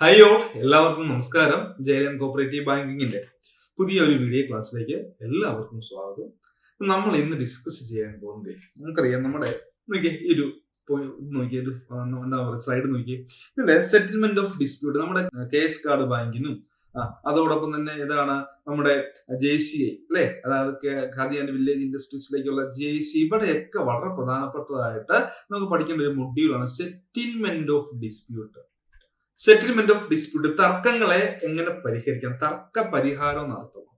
Hi all എല്ലാവർക്കും നമസ്കാരം. ജയലൻ cooperative ബാങ്കിങ്ങിന്റെ പുതിയ ഒരു വീഡിയോ ക്ലാസ്സിലേക്ക് എല്ലാവർക്കും സ്വാഗതം. നമ്മൾ ഇന്ന് ഡിസ്കസ് ചെയ്യാൻ പോകുന്നത് നമുക്കറിയാം നമ്മുടെ നോക്കിയേ ഒരു നോക്കിയ ഒരു നോക്കി സെറ്റിൽമെന്റ് ഓഫ് ഡിസ്പ്യൂട്ട് നമ്മുടെ കെ എസ് കാർഡ് ബാങ്കിനും അതോടൊപ്പം തന്നെ ഇതാണ് നമ്മുടെ ജെ സി ഐ അല്ലെ? അതായത് ഖാദി ആൻഡ് വില്ലേജ് ഇൻഡസ്ട്രീസിലേക്കുള്ള ജെ സി ഇവിടെയൊക്കെ വളരെ പ്രധാനപ്പെട്ടതായിട്ട് നമുക്ക് പഠിക്കേണ്ട ഒരു മൊഡ്യൂളാണ് settlement of dispute settlement of dispute തർക്കങ്ങളെ എങ്ങനെ പരിഹരിക്കാം? തർക്ക പരിഹാരം നടത്തും എന്നാണ്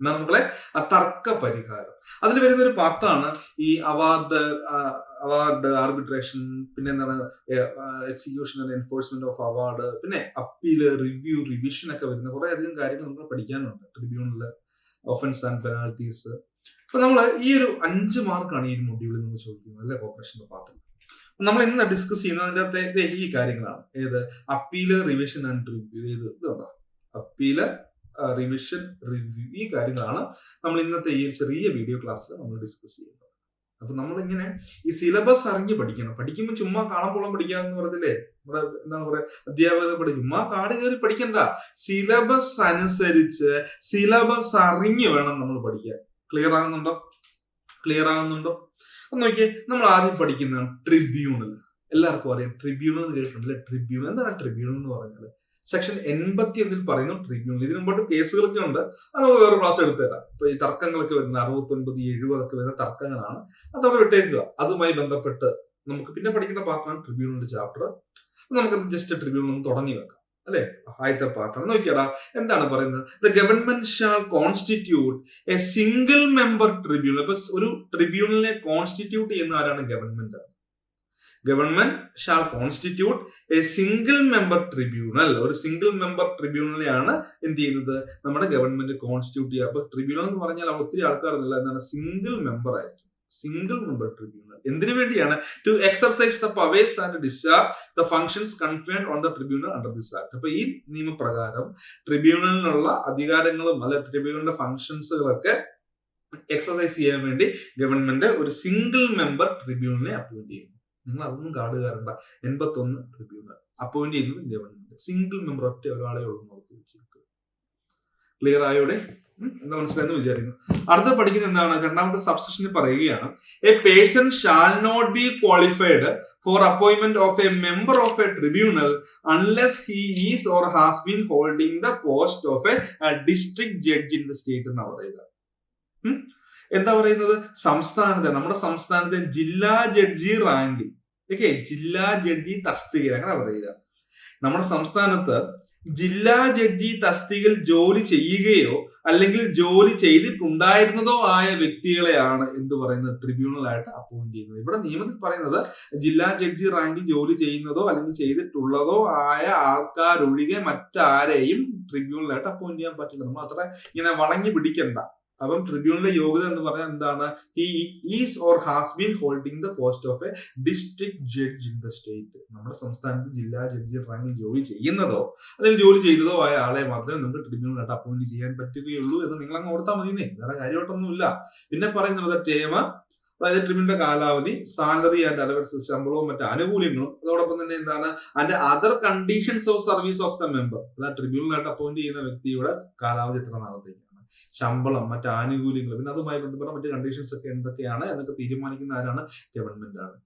എന്നാ നമ്മളെ ആ തർക്ക പരിഹാരം അതിൽ വരുന്ന ഒരു പാർട്ടാണ് ഈ അവാർഡ് അവാർഡ് ആർബിട്രേഷൻ പിന്നെ എന്താണ് execution and enforcement of award പിന്നെ അപ്പീൽ റിവ്യൂ റിവിഷൻ ഒക്കെ വരുന്ന കുറെ അധികം കാര്യങ്ങൾ നമുക്ക് പഠിക്കാനുണ്ട്. ട്രിബ്യൂണൽ ഒഫൻസ് ആൻഡ് പെനാൾട്ടീസ് അപ്പൊ നമ്മൾ ഈ ഒരു അഞ്ച് മാർക്കാണ് ഈ ഒരു മൊഡ്യൂളിൽ നമ്മൾ ചോദിക്കുന്നത് അല്ലെ? കോർപ്പറേഷന്റെ പാർട്ടിൽ നമ്മൾ ഇന്ന് ഡിസ്കസ് ചെയ്യുന്നതിന്റെ അകത്തെ ഈ കാര്യങ്ങളാണ്. ഏത്? അപ്പീൽ റിവിഷൻ ആൻഡ് റിവ്യൂ ഇത് ഇതുണ്ടോ അപ്പീൽ റിവിഷൻ റിവ്യൂ ഈ കാര്യങ്ങളാണ് നമ്മൾ ഇന്നത്തെ ഈ ചെറിയ വീഡിയോ ക്ലാസ്സിൽ നമ്മൾ ഡിസ്കസ് ചെയ്യുന്നത്. അപ്പൊ നമ്മളിങ്ങനെ ഈ സിലബസ് അറിഞ്ഞ് പഠിക്കണം. പഠിക്കുമ്പോൾ ചുമ്മാ കാണാമ്പോളം പഠിക്കാന്ന് പറഞ്ഞില്ലേ നമ്മുടെ എന്താണ് പറയാ? അധ്യാപകർ പഠിക്കും ചുമ്മാ കാട് കയറി പഠിക്കണ്ട. സിലബസ് അനുസരിച്ച് സിലബസ് അറിഞ്ഞ് വേണം നമ്മൾ പഠിക്കാൻ. ക്ലിയർ ആകുന്നുണ്ടോ? ക്ലിയർ ആകുന്നുണ്ടോ? ഒന്ന് നോക്കിയേ നമ്മൾ ആദ്യം പഠിക്കുന്ന ട്രിബ്യൂണൽ എല്ലാവർക്കും അറിയാം ട്രിബ്യൂണൽ എന്ന് കേട്ടിട്ടുണ്ടല്ലേ? ട്രിബ്യൂണൽ എന്താണ് ട്രിബ്യൂണൽ എന്ന് പറഞ്ഞാൽ സെക്ഷൻ എൺപത്തി ഒന്നിൽ പറയുന്നു ട്രിബ്യൂണൽ ഇതിനു മുമ്പോട്ട് കേസുകളൊക്കെ ഉണ്ട് അത് നമുക്ക് വേറെ ക്ലാസ് എടുത്തു തരാം ഇപ്പൊ ഈ തർക്കങ്ങളൊക്കെ വരുന്ന അറുപത്തി ഒൻപത് എഴുപതൊക്കെ വരുന്ന തർക്കങ്ങളാണ്. അത് അവിടെ വിട്ടേക്കുക. അതുമായി ബന്ധപ്പെട്ട് നമുക്ക് പിന്നെ പഠിക്കേണ്ട പാർട്ടാണ് ട്രിബ്യൂണലിന്റെ ചാപ്റ്റർ നമുക്ക് ജസ്റ്റ് ട്രിബ്യൂണൽ ഒന്ന് തുടങ്ങി വെക്കാം. അല്ലെ? ആദ്യത്തെ പാർട്ടാണ് നോക്കിയടാ എന്താണ് പറയുന്നത്? The government shall constitute a single member tribunal അപ്പൊ ഒരു ട്രിബ്യൂണലിനെ കോൺസ്റ്റിറ്റ്യൂട്ട് ചെയ്യുന്ന ആരാണ് government government shall constitute a single member tribunal ഒരു സിംഗിൾ മെമ്പർ ട്രിബ്യൂണലെയാണ് എന്ത് ചെയ്യുന്നത്? നമ്മുടെ ഗവൺമെന്റ് കോൺസ്റ്റിറ്റ്യൂട്ട് ചെയ്യുക. അപ്പൊ ട്രിബ്യൂണൽ എന്ന് പറഞ്ഞാൽ ഒത്തിരി ആൾക്കാരൊന്നുമില്ല എന്താണ്? സിംഗിൾ മെമ്പർ ആയിരിക്കും. സിംഗിൾ മെമ്പർ ട്രിബ്യൂണൽ എന്തിനു വേണ്ടിയാണ്? To exercise the powers and discharge the functions conferred on the tribunal under this act അപ്പൊ ഈ നിയമപ്രകാരം ട്രിബ്യൂണലിനുള്ള അധികാരങ്ങളും അല്ലെ ട്രിബ്യൂണലിന്റെ ഫംഗ്ഷൻസുകളൊക്കെ എക്സർസൈസ് ചെയ്യാൻ വേണ്ടി ഗവൺമെന്റ് ഒരു സിംഗിൾ മെമ്പർ ട്രിബ്യൂണലിനെ അപ്പോയിന്റ് ചെയ്യുന്നു. നിങ്ങൾ അതൊന്നും കാടുകാരണ്ട. എൺപത്തൊന്ന് ട്രിബ്യൂണൽ അപ്പോയിന്റ് ചെയ്യുന്നത് ഗവൺമെന്റ് സിംഗിൾ മെമ്പർ ഒറ്റ ഒരാളെ ഉള്ളൂ നോക്കി ക്ലിയർ ആയോടെ? എന്താ മനസ്സിലായെന്ന് വിചാരിക്കുന്നു. അടുത്ത പഠിക്കുന്ന എന്താണ്? രണ്ടാമത്തെ സബ്സെഷനിൽ പറയുകയാണ് a person shall not be qualified for appointment of a member of a tribunal unless he is or has been holding the post of a district judge in the state എന്നാണ് പറയുക. എന്താ പറയുന്നത്? സംസ്ഥാനത്തെ നമ്മുടെ സംസ്ഥാനത്തെ ജില്ലാ ജഡ്ജി റാങ്കിൽ okay ജില്ലാ ജഡ്ജി തസ്തികയിൽ അങ്ങനെ പറയുക. നമ്മുടെ സംസ്ഥാനത്ത് ജില്ലാ ജഡ്ജി തസ്തികയിൽ ജോലി ചെയ്യുകയോ അല്ലെങ്കിൽ ജോലി ചെയ്തിട്ടുണ്ടായിരുന്നതോ ആയ വ്യക്തികളെയാണ് എന്ത് പറയുന്നത് ട്രിബ്യൂണലായിട്ട് അപ്പോയിന്റ് ചെയ്യുന്നത്. ഇവിടെ നിയമത്തിൽ പറയുന്നത് ജില്ലാ ജഡ്ജി റാങ്കിൽ ജോലി ചെയ്യുന്നതോ അല്ലെങ്കിൽ ചെയ്തിട്ടുള്ളതോ ആയ ആൾക്കാരൊഴികെ മറ്റാരെയും ട്രിബ്യൂണലായിട്ട് അപ്പോയിന്റ് ചെയ്യാൻ പറ്റില്ല. നമ്മൾ അത്ര ഇങ്ങനെ വളഞ്ഞു പിടിക്കണ്ട. അപ്പം ട്രിബ്യൂണലിന്റെ യോഗ്യത എന്ന് പറഞ്ഞാൽ എന്താണ്? Is or has been holding the post of a district judge in the state. നമ്മുടെ സംസ്ഥാനത്ത് ജില്ലാ ജഡ്ജി റാങ്കിൽ ജോലി ചെയ്യുന്നതോ അല്ലെങ്കിൽ ജോലി ചെയ്തതോ ആയ ആളെ മാത്രമേ നമുക്ക് ട്രിബ്യൂണലായിട്ട് അപ്പോയിന്റ് ചെയ്യാൻ പറ്റുകയുള്ളൂ എന്ന് നിങ്ങൾ അങ്ങ് ഓർത്താൽ മതി വേറെ കാര്യമായിട്ടൊന്നുമില്ല. പിന്നെ പറയുന്നത് ടേമ അതായത് ട്രിബ്യൂണിന്റെ കാലാവധി സാലറി ആൻഡ് അലവൻസ് ശമ്പളവും മറ്റ് ആനുകൂല്യങ്ങളും അതോടൊപ്പം തന്നെ എന്താണ്? അതിന്റെ other conditions of service of the member അതായത് ട്രിബ്യൂണലായിട്ട് അപ്പോയിന്റ് ചെയ്യുന്ന വ്യക്തിയുടെ കാലാവധി എത്ര നാളത്തേക്കാണ്? ശമ്പളം മറ്റ് ആനുകൂല്യങ്ങൾ പിന്നെ അതുമായി ബന്ധപ്പെട്ട മറ്റു കണ്ടീഷൻസ് ഒക്കെ എന്തൊക്കെയാണ് എന്നൊക്കെ തീരുമാനിക്കുന്ന ആരാണ്? ഗവൺമെന്റ് ആണ്.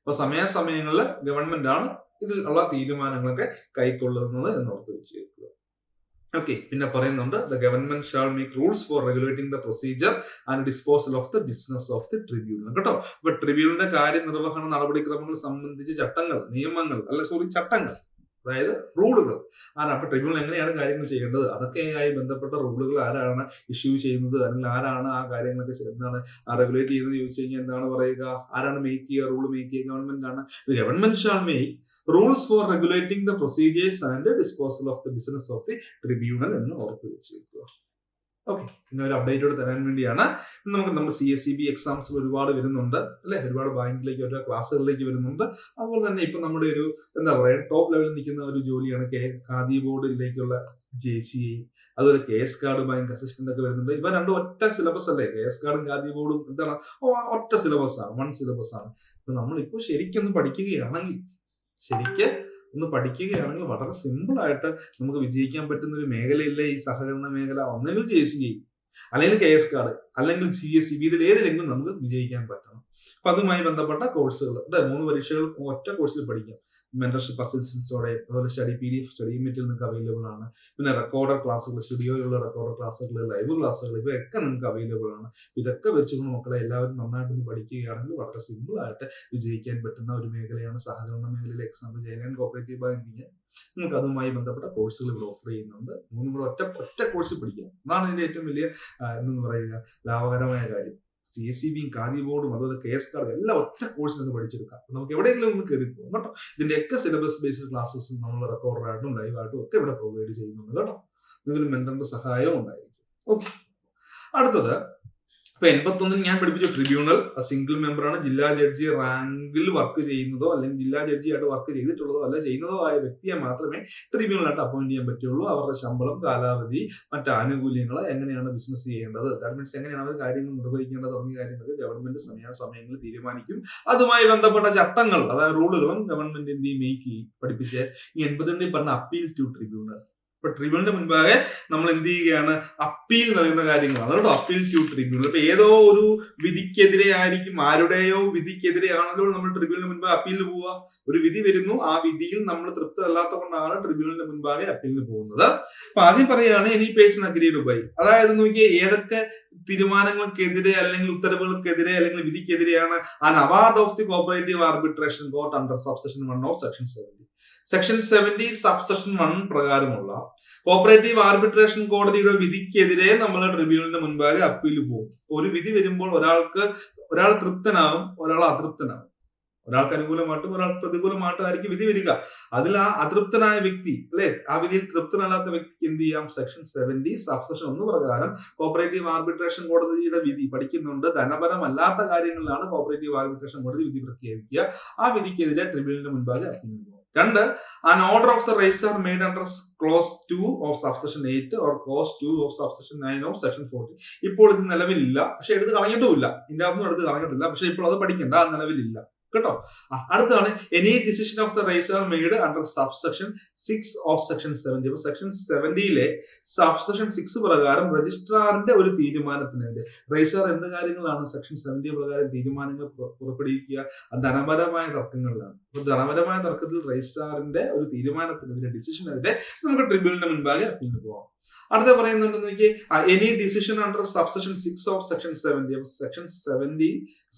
അപ്പൊ സമയാസമയങ്ങളിൽ ഗവൺമെന്റ് ആണ് ഇതിൽ ഉള്ള തീരുമാനങ്ങളൊക്കെ കൈക്കൊള്ളുന്നത് എന്നോർത്ത് വെച്ചേക്കുക. ഓക്കെ പിന്നെ പറയുന്നുണ്ട് the government shall make rules for regulating the procedure and disposal of the business of the tribunal കേട്ടോ? അപ്പൊ ട്രിബ്യൂണലിന്റെ കാര്യനിർവഹണ നടപടിക്രമങ്ങൾ സംബന്ധിച്ച് ചട്ടങ്ങൾ നിയമങ്ങൾ അല്ല സോറി ചട്ടങ്ങൾ അതായത് റൂളുകൾ. ആരാണ് അപ്പൊ ട്രിബ്യൂണൽ എങ്ങനെയാണ് കാര്യങ്ങൾ ചെയ്യേണ്ടത്? അതൊക്കെയായി ബന്ധപ്പെട്ട റൂളുകൾ ആരാണ് ഇഷ്യൂ ചെയ്യുന്നത്? അല്ലെങ്കിൽ ആരാണ് ആ കാര്യങ്ങളൊക്കെ എന്താണ് റെഗുലേറ്റ് ചെയ്യുന്നത് ചോദിച്ചു കഴിഞ്ഞാൽ എന്താണ് പറയുക? ആരാണ് മേക്ക് ചെയ്യുക? റൂൾ മേക്ക് ചെയ്യുക? ഗവൺമെന്റ് ആണ്. Government shall make rules for regulating the procedures and disposal of the business of the tribunal എന്ന് ഓർത്ത് വെച്ചേക്കുക. ഓക്കെ പിന്നെ ഒരു അപ്ഡേറ്റോട് തരാൻ വേണ്ടിയാണ്. നമുക്ക് നമ്മുടെ C S C B exams ഒരുപാട് വരുന്നുണ്ട് അല്ലെ? ഒരുപാട് ബാങ്കിലേക്ക് ഓരോ ക്ലാസ്സുകളിലേക്ക് വരുന്നുണ്ട്. അതുപോലെ തന്നെ ഇപ്പൊ നമ്മുടെ ഒരു എന്താ പറയാ ടോപ്പ് ലെവലിൽ നിൽക്കുന്ന ഒരു ജോലിയാണ് കെ ഖാദി ബോർഡിലേക്കുള്ള ജെ സി ഐ അതുപോലെ K S CARD bank assistant ഒക്കെ വരുന്നുണ്ട്. ഇവ രണ്ടും ഒറ്റ സിലബസ് അല്ലേ? കെ എസ് കാർഡും ഖാദി ബോർഡും എന്താണ്? ഒറ്റ സിലബസ് ആണ് വൺ സിലബസ് ആണ്. അപ്പൊ നമ്മളിപ്പോ ശരിക്കൊന്ന് പഠിക്കുകയാണെങ്കിൽ ശരിക്ക് ഒന്ന് പഠിക്കുകയാണെങ്കിൽ വളരെ സിമ്പിൾ ആയിട്ട് നമുക്ക് വിജയിക്കാൻ പറ്റുന്ന ഒരു മേഖലയില്ലേ ഈ സഹകരണ മേഖല. ഒന്നെങ്കിൽ ജെ എസ് ജി അല്ലെങ്കിൽ കെ എസ് കാർഡ് അല്ലെങ്കിൽ സി എസ് സി ബി ഇതിൽ ഏതിലെങ്കിലും നമുക്ക് വിജയിക്കാൻ പറ്റണം. അപ്പൊ അതുമായി ബന്ധപ്പെട്ട കോഴ്സുകൾ അതെ മൂന്ന് പരീക്ഷകൾ ഒറ്റ കോഴ്സിൽ പഠിക്കാം. മെന്റർഷിപ്പ് അസിസ്റ്റൻസോടെ അതുപോലെ study P D F study material നിങ്ങൾക്ക് അവൈലബിൾ ആണ്. പിന്നെ റെക്കോർഡർ ക്ലാസ്സുകൾ സ്റ്റുഡിയോയിലുള്ള റെക്കോർഡർ ക്ലാസ്സുകൾ ലൈവ് ക്ലാസ്സുകൾ ഇവയൊക്കെ നിങ്ങൾക്ക് അവൈലബിൾ ആണ്. ഇതൊക്കെ വെച്ചുകൊണ്ട് മക്കളെ എല്ലാവരും നന്നായിട്ടൊന്ന് പഠിക്കുകയാണെങ്കിൽ വളരെ സിമ്പിൾ ആയിട്ട് വിജയിക്കാൻ പറ്റുന്ന ഒരു മേഖലയാണ് സഹകരണ മേഖലയിലെ എക്സാമ്പിൾ ജയനാൻ കോപ്പറേറ്റീവ് ബാങ്കിങ് നിങ്ങൾക്ക് അതുമായി ബന്ധപ്പെട്ട കോഴ്സുകൾ ഇവിടെ ഓഫർ ചെയ്യുന്നുണ്ട്. മൂന്നും കൂടെ ഒറ്റ ഒറ്റ കോഴ്സ് പഠിക്കാം. അതാണ് ഇതിന്റെ ഏറ്റവും വലിയ എന്ന് പറയുക ലാഭകരമായ കാര്യം. സി എസ് സി ബിയും ഖാദി ബോർഡും അതുപോലെ കെ എസ് കാർഡും എല്ലാം ഒറ്റ കോഴ്സ് നിന്ന് പഠിച്ചെടുക്കാം. അപ്പൊ നമുക്ക് എവിടെയെങ്കിലും ഒന്ന് കയറി പോകും കേട്ടോ. ഇതിന്റെ ഒക്കെ സിലബസ് ബേസ്ഡ് ക്ലാസ്സസ് നമ്മൾ റെക്കോർഡായിട്ടും ലൈവായിട്ടും ഒക്കെ ഇവിടെ പ്രൊവൈഡ് ചെയ്യുന്നുണ്ട് കേട്ടോ. നിങ്ങൾക്ക് മെന്ററിന്റെ സഹായവും ഉണ്ടായിരിക്കും. ഓക്കെ അടുത്തത് ഇപ്പൊ എൺപത്തൊന്നിൽ ഞാൻ പഠിപ്പിച്ച ട്രിബ്യൂണൽ സിംഗിൾ മെമ്പറാണ് ജില്ലാ ജഡ്ജി റാങ്കിൽ വർക്ക് ചെയ്യുന്നതോ അല്ലെങ്കിൽ ജില്ലാ ജഡ്ജിയായിട്ട് വർക്ക് ചെയ്തിട്ടുള്ളതോ അല്ല ചെയ്യുന്നതോ ആയ വ്യക്തിയെ മാത്രമേ ട്രിബ്യൂണലായിട്ട് അപ്പോയിന്റ് ചെയ്യാൻ പറ്റുള്ളൂ. അവരുടെ ശമ്പളം കാലാവധി മറ്റു ആനുകൂല്യങ്ങൾ എങ്ങനെയാണ് ബിസിനസ് ചെയ്യേണ്ടത്? ദാറ്റ് മീൻസ് എങ്ങനെയാണ് അവർ കാര്യങ്ങൾ നിർവഹിക്കേണ്ടത്? തുടങ്ങിയ കാര്യങ്ങളൊക്കെ ഗവൺമെന്റ് സമയാസമയങ്ങളിൽ തീരുമാനിക്കും. അതുമായി ബന്ധപ്പെട്ട ചട്ടങ്ങൾ അതായത് റൂളുകളും ഗവൺമെന്റ് എന്ത് ചെയ്യും? മേക്ക് ചെയ്യും. പഠിപ്പിച്ച് ഈ എൺപത്തിരണ്ടിൽ പറഞ്ഞ അപ്പീൽ ടു ട്രിബ്യൂണൽ ഇപ്പൊ ട്രിബ്യൂണലിന്റെ മുൻപാകെ നമ്മൾ എന്ത് ചെയ്യുകയാണ്? അപ്പീൽ നൽകുന്ന കാര്യങ്ങളാണ്. കേട്ടോ അപ്പീൽ ടു ട്രിബ്യൂണൽ ഇപ്പൊ ഏതോ ഒരു വിധിക്കെതിരെ ആയിരിക്കും ആരുടെയോ വിധിക്കെതിരെ ആണല്ലോ നമ്മൾ ട്രിബ്യൂണലിന് മുൻപ് അപ്പീലിന് പോവുക. ഒരു വിധി വരുന്നു. ആ വിധിയിൽ നമ്മൾ തൃപ്തരല്ലാത്ത കൊണ്ടാണ് ട്രിബ്യൂണലിന്റെ മുൻപാകെ അപ്പീലിന് പോകുന്നത്. അപ്പൊ ആദ്യം പറയുകയാണ് എനി പേഴ്സൺ അഗ്രീഡ് ബൈ അതായത് നോക്കിയാൽ ഏതൊക്കെ തീരുമാനങ്ങൾക്കെതിരെ അല്ലെങ്കിൽ ഉത്തരവുകൾക്കെതിരെ അല്ലെങ്കിൽ വിധിക്കെതിരെയാണ് an award of the cooperative arbitration court under subsection one of section seventy section seventy subsection one പ്രകാരമുള്ള കോപ്പറേറ്റീവ് ആർബിട്രേഷൻ കോടതിയുടെ വിധിക്കെതിരെ നമ്മൾ ട്രിബ്യൂണലിന് മുൻപാകെ അപ്പീൽ പോകും. ഒരു വിധി വരുമ്പോൾ ഒരാൾക്ക് ഒരാൾ തൃപ്തനാകും ഒരാൾ അതൃപ്തനാകും ഒരാൾക്ക് അനുകൂലമായിട്ടും ഒരാൾക്ക് പ്രതികൂലമായിട്ടും ആയിരിക്കും വിധി വരിക. അതിൽ ആ അതൃപ്തനായ വ്യക്തി അല്ലെ? ആ വിധിയിൽ തൃപ്തനല്ലാത്ത വ്യക്തിക്ക് എന്ത് ചെയ്യാം? സെക്ഷൻ സെവന്റി സബ്സെക്ഷൻ ഒന്ന് പ്രകാരം കോപ്പറേറ്റീവ് ആർബിട്രേഷൻ കോടതിയുടെ വിധി പഠിക്കുന്നുണ്ട്. ധനപരമല്ലാത്ത കാര്യങ്ങളിലാണ് കോപ്പറേറ്റീവ് ആർബിട്രേഷൻ കോടതി വിധി പ്രഖ്യാപിക്കുക. ആ വിധിക്കെതിരെ ട്രിബ്യൂണലിന് മുൻപാകെ അപ്പീൽ പോകും. രണ്ട് an order of the registrar made under clause two of subsection eight or clause two of subsection nine of section forty ഇപ്പോൾ ഇത് നിലവിലില്ല. പക്ഷെ എടുത്ത് കളഞ്ഞിട്ടുമില്ല. ഇതിന്റെ അതൊന്നും എടുത്ത് കളഞ്ഞിട്ടില്ല. പക്ഷെ ഇപ്പോൾ അത് പഠിക്കണ്ട. അത് നിലവിലില്ല. കേട്ടോ? അടുത്താണ് any decision of the registrar made under subsection six of section seventy അപ്പൊ സെക്ഷൻ സെവന്റിയിലെ സബ്സെക്ഷൻ സിക്സ് പ്രകാരം രജിസ്ട്രാറിന്റെ ഒരു തീരുമാനത്തിനെതിരെ റൈസർ എന്ത് കാര്യങ്ങളാണ് സെക്ഷൻ സെവന്റി പ്രകാരം തീരുമാനങ്ങൾ പുറ- പുറപ്പെടുവിക്കുക? ധനപരമായ തർക്കങ്ങളിലാണ്. അപ്പൊ ധനപരമായ തർക്കത്തിൽ രജിസ്ട്രാറിന്റെ ഒരു തീരുമാനത്തിനെതിരെ ഡിസിഷനെതിരെ നമുക്ക് ട്രിബ്യൂണലിന് മുൻപാകെ അപ്പീൽ പോവാം. അടുത്ത പറയുന്നുണ്ട് നോക്കി any decision under subsection six of section seventy അപ്പൊ സെക്ഷൻ സെവന്റി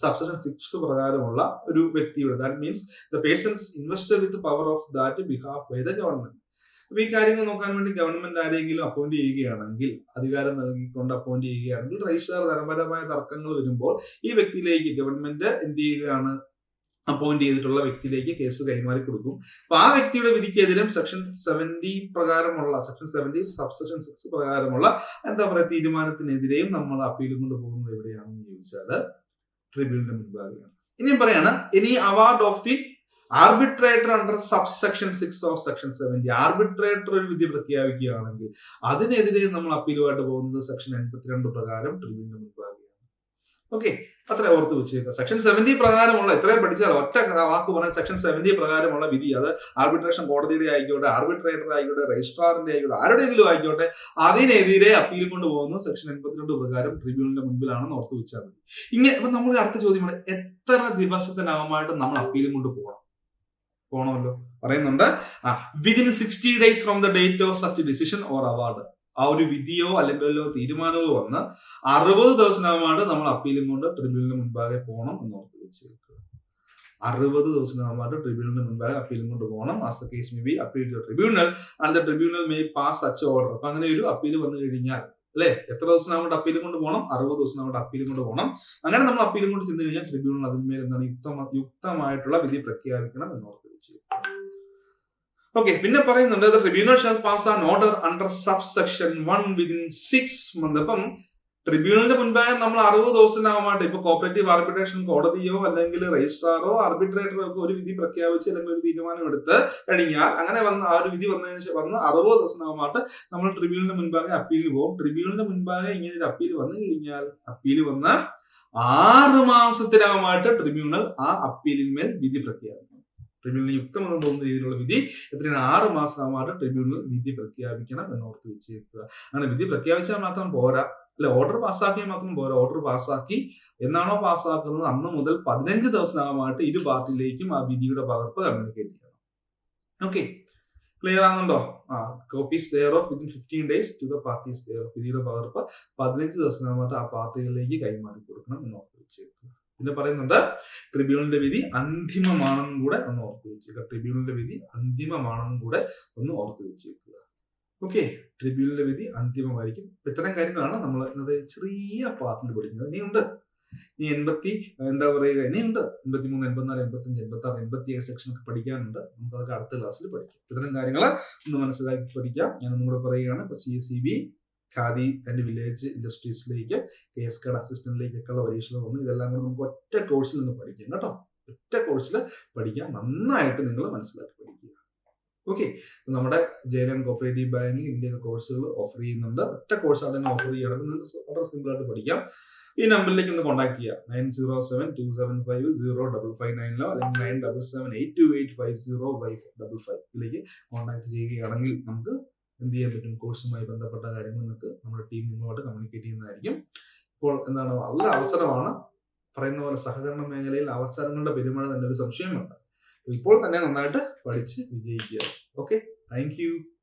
സബ്സെക്ഷൻ സിക്സ് പ്രകാരമുള്ള ഒരു വ്യക്തിയുടെ that means the persons investor with power of that behalf by the government അപ്പൊ ഈ കാര്യങ്ങൾ നോക്കാൻ വേണ്ടി ഗവൺമെന്റ് ആരെങ്കിലും അപ്പോയിന്റ് ചെയ്യുകയാണെങ്കിൽ അധികാരം നൽകിക്കൊണ്ട് അപ്പോയിന്റ് ചെയ്യുകയാണെങ്കിൽ രജിസ്റ്റർ ധനപരമായ തർക്കങ്ങൾ വരുമ്പോൾ ഈ വ്യക്തിയിലേക്ക് ഗവൺമെന്റ് എന്ത് ചെയ്യുകയാണ്? അപ്പോയിന്റ് ചെയ്തിട്ടുള്ള വ്യക്തിയിലേക്ക് കേസ് കൈമാറി കൊടുക്കും. അപ്പൊ ആ വ്യക്തിയുടെ വിധിക്കെതിരും സെക്ഷൻ സെവന്റി പ്രകാരമുള്ള സെക്ഷൻ സെവന്റി സബ്സെക്ഷൻ സിക്സ് പ്രകാരമുള്ള എന്താ പറയുക തീരുമാനത്തിനെതിരെയും നമ്മൾ അപ്പീലും കൊണ്ട് പോകുന്നത് എവിടെയാണെന്ന് ചോദിച്ചാൽ ട്രിബ്യൂണലിന്റെ മുൻപാകെയാണ്. ഇനിയും പറയാണ് ഇനി award of the arbitrator under sub section six of section seventy arbitrator ഒരു വിധി പ്രഖ്യാപിക്കുകയാണെങ്കിൽ അതിനെതിരെ നമ്മൾ അപ്പീലുമായിട്ട് പോകുന്നത് സെക്ഷൻ എൺപത്തിരണ്ട് പ്രകാരം ട്രിബ്യൂണലിന് മുൻപാകെയാണ്. ഓക്കെ അത്ര ഓർത്ത് വെച്ചേക്കുക സെക്ഷൻ സെവന്റി പ്രകാരമുള്ള ഇത്രയും പഠിച്ചാൽ ഒറ്റ വാക്ക് പറഞ്ഞാൽ സെക്ഷൻ സെവന്റി പ്രകാരമുള്ള വിധി അത് ആർബിട്രേഷൻ കോടതിയുടെ ആയിക്കോട്ടെ ആർബിട്രേറ്റർ ആയിക്കോട്ടെ രജിസ്ട്രാറിന്റെ ആയിക്കോട്ടെ ആരുടെയെങ്കിലും ആയിക്കോട്ടെ അതിനെതിരെ അപ്പീൽ കൊണ്ട് സെക്ഷൻ എൺപത്തിരണ്ട് പ്രകാരം ട്രിബ്യൂണലിന്റെ മുൻപിലാണെന്ന് ഓർത്ത് വെച്ചാൽ മതി. ഇങ്ങനെ അപ്പൊ നമ്മൾ അടുത്ത ചോദ്യമാണ് എത്ര ദിവസത്തിനകമായിട്ട് നമ്മൾ അപ്പീലും കൊണ്ട് പോകണം? പോകണമല്ലോ പറയുന്നുണ്ട് ആ within sixty days from the date of such decision or award ആ ഒരു വിധിയോ അല്ലെങ്കിൽ തീരുമാനമോ വന്ന് അറുപത് ദിവസത്തിനകമാണ് നമ്മൾ അപ്പീലും കൊണ്ട് ട്രിബ്യൂണലിന് മുൻപാകെ പോകണം എന്ന് ഓർത്ത് വെച്ചേക്കുക. അറുപത് ദിവസത്തിനകമായിട്ട് ട്രിബ്യൂണലിന് മുൻപാകെ അപ്പീലും കൊണ്ട് പോകണം as the case may be appeal to tribunal and the tribunal may pass such order അപ്പൊ അങ്ങനെ ഒരു അപ്പീൽ വന്നു കഴിഞ്ഞാൽ അല്ലെ? എത്ര ദിവസം നമ്മുടെ അപ്പീലും കൊണ്ട് പോകണം അറുപത് ദിവസം നമ്മുടെ അപ്പീലും കൊണ്ട് പോകണം അങ്ങനെ നമ്മൾ അപ്പീലും കൊണ്ട് ചെന്ന് കഴിഞ്ഞാൽ ട്രിബ്യൂണൽ അതിന്മേൽ എന്താണ് യുക്തമ യുക്തമായിട്ടുള്ള വിധി പ്രഖ്യാപിക്കണം എന്ന് ഓർത്ത് വെച്ചു ഓക്കെ പിന്നെ പറയുന്നുണ്ട് tribunal shall pass an order under sub section one within six month അപ്പം ട്രിബ്യൂണലിന്റെ മുൻപായ നമ്മൾ അറുപത് ദിവസത്തിനാവുമായിട്ട് ഇപ്പൊ കോപ്പറേറ്റീവ് ആർബിട്രേഷൻ കോടതിയോ അല്ലെങ്കിൽ രജിസ്ട്രാറോ ആർബിട്രേറ്ററോ ഒക്കെ ഒരു വിധി പ്രഖ്യാപിച്ച് അല്ലെങ്കിൽ ഒരു തീരുമാനം എടുത്ത് കഴിഞ്ഞാൽ അങ്ങനെ വന്ന ആ ഒരു വിധി വന്നതിന് വന്ന് അറുപത് ദിവസത്തിനാവുമായിട്ട് നമ്മൾ ട്രിബ്യൂണലിന്റെ മുൻപാകെ അപ്പീൽ പോകും. ട്രിബ്യൂണലിന്റെ മുൻപാകെ ഇങ്ങനെ ഒരു അപ്പീൽ വന്നു കഴിഞ്ഞാൽ അപ്പീൽ വന്ന് ആറ് മാസത്തിനകമായിട്ട് ട്രിബ്യൂണൽ ആ അപ്പീലിന്മേൽ വിധി പ്രഖ്യാപിക്കും. ട്രിബ്യൂണൽ യുക്തമെന്ന് തോന്നുന്ന രീതിയിലുള്ള വിധി എത്രയാണ് ആറ് മാസമായിട്ട് ട്രിബ്യൂണൽ വിധി പ്രഖ്യാപിക്കണം എന്ന് ഓർത്ത് വെച്ചേക്കുക അങ്ങനെ വിധി പ്രഖ്യാപിച്ചാൽ മാത്രം പോരാ. അല്ലെ ഓർഡർ പാസ്സാക്കിയാൽ മാത്രം പോരാ. ഓർഡർ പാസ്സാക്കി എന്നാണോ പാസ്സാക്കുന്നത് അന്ന് മുതൽ പതിനഞ്ച് ദിവസമായിട്ട് ഇരു പാർട്ടിയിലേക്കും ആ വിധിയുടെ പകർപ്പ് കമ്മ്യൂണിക്കേറ്റ് ചെയ്യണം ഓക്കെ ക്ലിയർ ആകുന്നുണ്ടോ? ആ copies thereof within fifteen days to the parties thereof വിധിയുടെ പകർപ്പ് പതിനഞ്ച് ദിവസമായിട്ട് ആ പാർട്ടികളിലേക്ക് കൈമാറി കൊടുക്കണം എന്ന് ഓർത്ത് വെച്ചേക്കുക പിന്നെ പറയുന്നുണ്ട് ട്രിബ്യൂണലിന്റെ വിധി അന്തിമമാണെന്നും കൂടെ ഒന്ന് ഓർത്തു വെച്ചേക്കുക. ട്രിബ്യൂണലിന്റെ വിധി അന്തിമമാണെന്നും കൂടെ ഒന്ന് ഓർത്തു വെച്ചേക്കുക. ഓക്കെ ട്രിബ്യൂണലിന്റെ വിധി അന്തിമമായിരിക്കും. ഇത്തരം കാര്യങ്ങളാണ് നമ്മൾ ഇന്നത്തെ ചെറിയ പാർട്ടിൽ പഠിക്കുന്നത്. ഇനിയുണ്ട്. ഇനി എൺപത്തി എന്താ പറയുക? ഇനിയുണ്ട്. എൺപത്തി മൂന്ന് എൺപത്തിനാല് എൺപത്തഞ്ച് എൺപത്തി ആറ് എൺപത്തി ഏഴ് സെക്ഷൻ ഒക്കെ പഠിക്കാനുണ്ട്. നമുക്ക് അടുത്ത ക്ലാസ്സിൽ പഠിക്കാം. ഇത്തരം കാര്യങ്ങൾ ഒന്ന് മനസ്സിലാക്കി പഠിക്കാം. ഞാൻ ഒന്നുകൂടെ പറയുകയാണ്. ഇപ്പൊ C S C B Khadi and village ഇൻഡസ്ട്രീസിലേക്ക് K S card അസിസ്റ്റന്റിലേക്കൊക്കെ ഉള്ള പരീക്ഷകൾ വന്നു. ഇതെല്ലാം കൂടെ നമുക്ക് ഒറ്റ കോഴ്സിൽ നിന്ന് പഠിക്കാം കേട്ടോ. ഒറ്റ കോഴ്സിൽ പഠിക്കാൻ നന്നായിട്ട് നിങ്ങൾ മനസ്സിലാക്കി പഠിക്കുക. ഓക്കെ നമ്മുടെ ജയലൻ കോപ്പറേറ്റീവ് ബാങ്ക് ഇന്ത്യയിലെ കോഴ്സുകൾ ഓഫർ ചെയ്യുന്നുണ്ട്. ഒറ്റ കോഴ്സ് തന്നെ ഓഫർ ചെയ്യുകയാണെങ്കിൽ നിങ്ങൾക്ക് വളരെ സിമ്പിൾ ആയിട്ട് പഠിക്കാം. ഈ നമ്പറിലേക്ക് ഒന്ന് കോൺടാക്ട് ചെയ്യുക. Nine zero seven two seven five zero double five നയനിലോ അല്ലെങ്കിൽ nine double seven eight two eight five zero five double five ഇതിലേക്ക് കോൺടാക്ട് ചെയ്യുകയാണെങ്കിൽ നമുക്ക് എന്ത് ചെയ്യാൻ പറ്റും? കോഴ്സുമായി ബന്ധപ്പെട്ട കാര്യങ്ങൾ നിങ്ങൾക്ക് നമ്മുടെ ടീം നിങ്ങളുമായിട്ട് കമ്മ്യൂണിക്കേറ്റ് ചെയ്യുന്നതായിരിക്കും. ഇപ്പോൾ എന്താണ്? നല്ല അവസരമാണ്. പറയുന്ന പോലെ സഹകരണ മേഖലയിൽ അവസരങ്ങളുടെ പെരുമഴ തന്നെ ഒരു സംശയമുണ്ട്. ഇപ്പോൾ തന്നെ നന്നായിട്ട് പഠിച്ച് വിജയിക്കുക. Okay thank